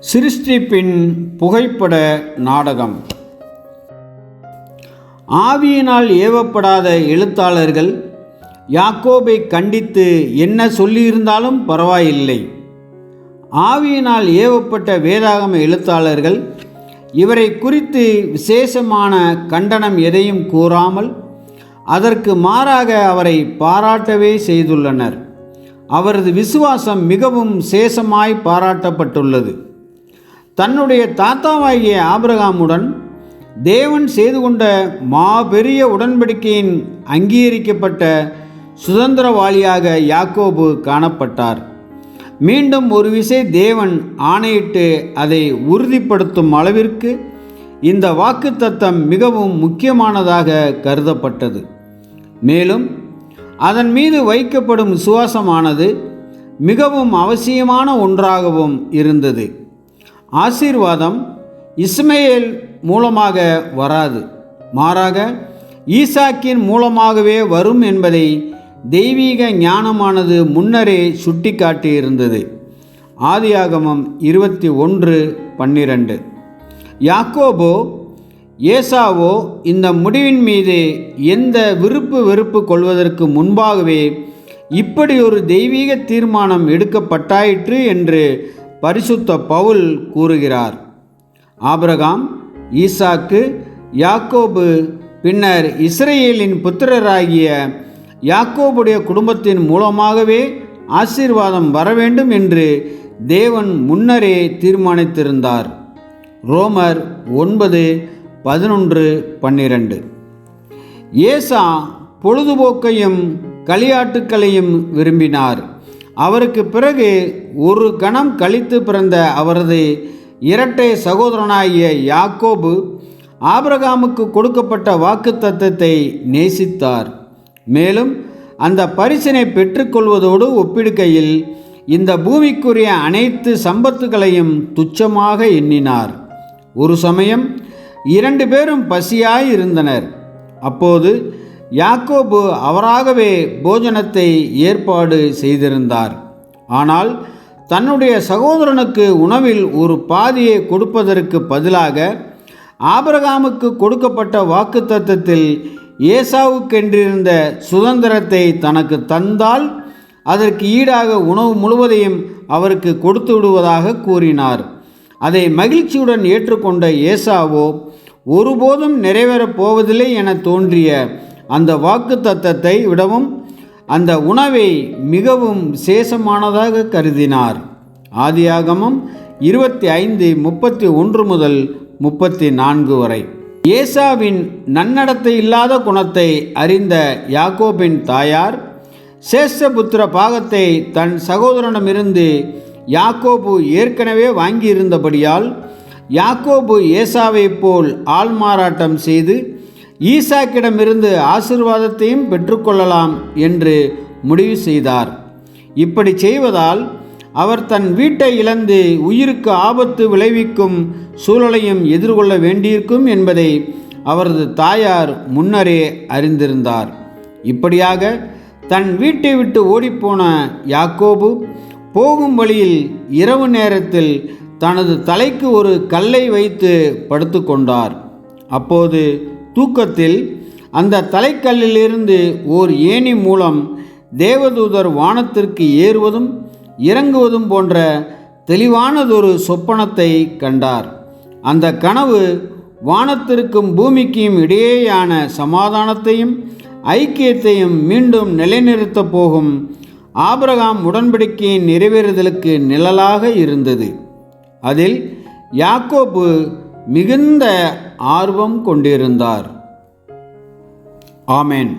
சிருஷ்டிப்பின் புகைப்பட நாடகம். ஆவியினால் ஏவப்படாத எழுத்தாளர்கள் யாக்கோபை கண்டித்து என்ன சொல்லியிருந்தாலும் பரவாயில்லை. ஆவியினால் ஏவப்பட்ட வேதாகம எழுத்தாளர்கள் இவரை குறித்து விசேஷமான கண்டனம் எதையும் கூறாமல் அதற்கு மாறாக அவரை பாராட்டவே செய்துள்ளனர். அவரது விசுவாசம் மிகவும் சேஷமாய் பாராட்டப்பட்டுள்ளது. தன்னுடைய தாத்தாவாகிய ஆபிரகாமுடன் தேவன் செய்து கொண்ட மாபெரிய உடன்படிக்கையின் அங்கீகரிக்கப்பட்ட சுதந்திரவாளியாக யாக்கோபு காணப்பட்டார். மீண்டும் ஒரு விசை தேவன் ஆணையிட்டு அதை உறுதிப்படுத்தும் அளவிற்கு இந்த வாக்குத்தத்தம் மிகவும் முக்கியமானதாக கருதப்பட்டது. மேலும் அதன் மீது வைக்கப்படும் விசுவாசமானது மிகவும் அவசியமான ஒன்றாகவும் இருந்தது. ஆசீர்வாதம் இஸ்மையேல் மூலமாக வராது. மாறாக ஈசாக்கின் மூலமாகவே வரும் என்பதை தெய்வீக ஞானமானது முன்னரே சுட்டிக்காட்டியிருந்தது. ஆதியாகமம் இருபத்தி ஒன்று பன்னிரண்டு. யாக்கோபோ ஏசாவோ இந்த முடிவின் மீது எந்த விருப்பு வெறுப்பு கொள்வதற்கு முன்பாகவே இப்படி ஒரு தெய்வீக தீர்மானம் எடுக்கப்பட்டாயிற்று என்று பரிசுத்த பவுல் கூறுகிறார். ஆபிரகாம் ஈசாக்கு யாக்கோபு பின்னர் இஸ்ரேலின் புத்திரராகிய யாக்கோபுடைய குடும்பத்தின் மூலமாகவே ஆசீர்வாதம் வர வேண்டும் என்று தேவன் முன்னரே தீர்மானித்திருந்தார். ரோமர் ஒன்பது பதினொன்று பன்னிரண்டு. ஏசா பொழுதுபோக்கையும் களியாட்டுக்களையும் விரும்பினார். அவருக்கு பிறகு ஒரு கணம் கழித்து பிறந்த அவரது இரட்டை சகோதரனாகிய யாக்கோபு ஆபிரகாமுக்கு கொடுக்கப்பட்ட வாக்குத்தத்தத்தை நேசித்தார். மேலும் அந்த பரிசினை பெற்றுக்கொள்வதோடு ஒப்பிடுகையில் இந்த பூமிக்குரிய அனைத்து சம்பத்துகளையும் துச்சமாக எண்ணினார். ஒரு சமயம் இரண்டு பேரும் பசியாய் இருந்தனர். அப்போது யாக்கோபு அவராகவே போஜனத்தை ஏற்பாடு செய்திருந்தார். ஆனால் தன்னுடைய சகோதரனுக்கு உணவில் ஒரு பாதியை கொடுப்பதற்கு பதிலாக ஆபரகாமுக்கு கொடுக்கப்பட்ட வாக்குத்தத்தத்தில் ஏசாவுக்கென்றிருந்த சுதந்திரத்தை தனக்கு தந்தால் அதற்கு ஈடாக உணவு முழுவதையும் அவருக்கு கொடுத்து விடுவதாக கூறினார். அதை மகிழ்ச்சியுடன் ஏற்றுக்கொண்ட ஏசாவோ ஒருபோதும் நிறைவேறப் போவதில்லை என தோன்றிய அந்த வாக்கு தத்தத்தை விடவும் அந்த உணவை மிகவும் விசேஷமானதாக கருதினார். ஆதியாகமம் இருபத்தி ஐந்து முப்பத்தி ஒன்று முதல் முப்பத்தி நான்கு வரை. ஏசாவின் நன்னடத்தை இல்லாத குணத்தை அறிந்த யாக்கோபின் தாயார் சேஷபுத்திர பாகத்தை தன் சகோதரனிடமிருந்து யாக்கோபு ஏற்கனவே வாங்கியிருந்தபடியால் யாக்கோபு ஏசாவைப் போல் ஆள்மாறாட்டம் செய்து ஈசாக்கிடமிருந்து ஆசிர்வாதத்தையும் பெற்றுக்கொள்ளலாம் என்று முடிவு செய்தார். இப்படி செய்வதால் அவர் தன் வீட்டை இழந்து உயிருக்கு ஆபத்து விளைவிக்கும் சூழலையும் எதிர்கொள்ள வேண்டியிருக்கும் என்பதை அவரது தாயார் முன்னரே அறிந்திருந்தார். இப்படியாக தன் வீட்டை விட்டு ஓடிப்போன யாக்கோபு போகும் வழியில் இரவு நேரத்தில் தனது தலைக்கு ஒரு கல்லை வைத்து படுத்துக்கொண்டார். அப்போது தூக்கத்தில் அந்த தலைக்கல்லிலிருந்து ஓர் ஏணி மூலம் தேவதூதர் வானத்திற்கு ஏறுவதும் இறங்குவதும் போன்ற தெளிவானதொரு சொப்பனத்தை கண்டார். அந்த கனவு வானத்திற்கும் பூமிக்கும் இடையேயான சமாதானத்தையும் ஐக்கியத்தையும் மீண்டும் நிலைநிறுத்தப் போகும் ஆபிரகாம் உடன்படிக்கையின் நிறைவேறுதலுக்கு நிழலாக இருந்தது. அதில் யாக்கோபு மிகுந்த ஆர்வம் கொண்டிருந்தார். ஆமேன்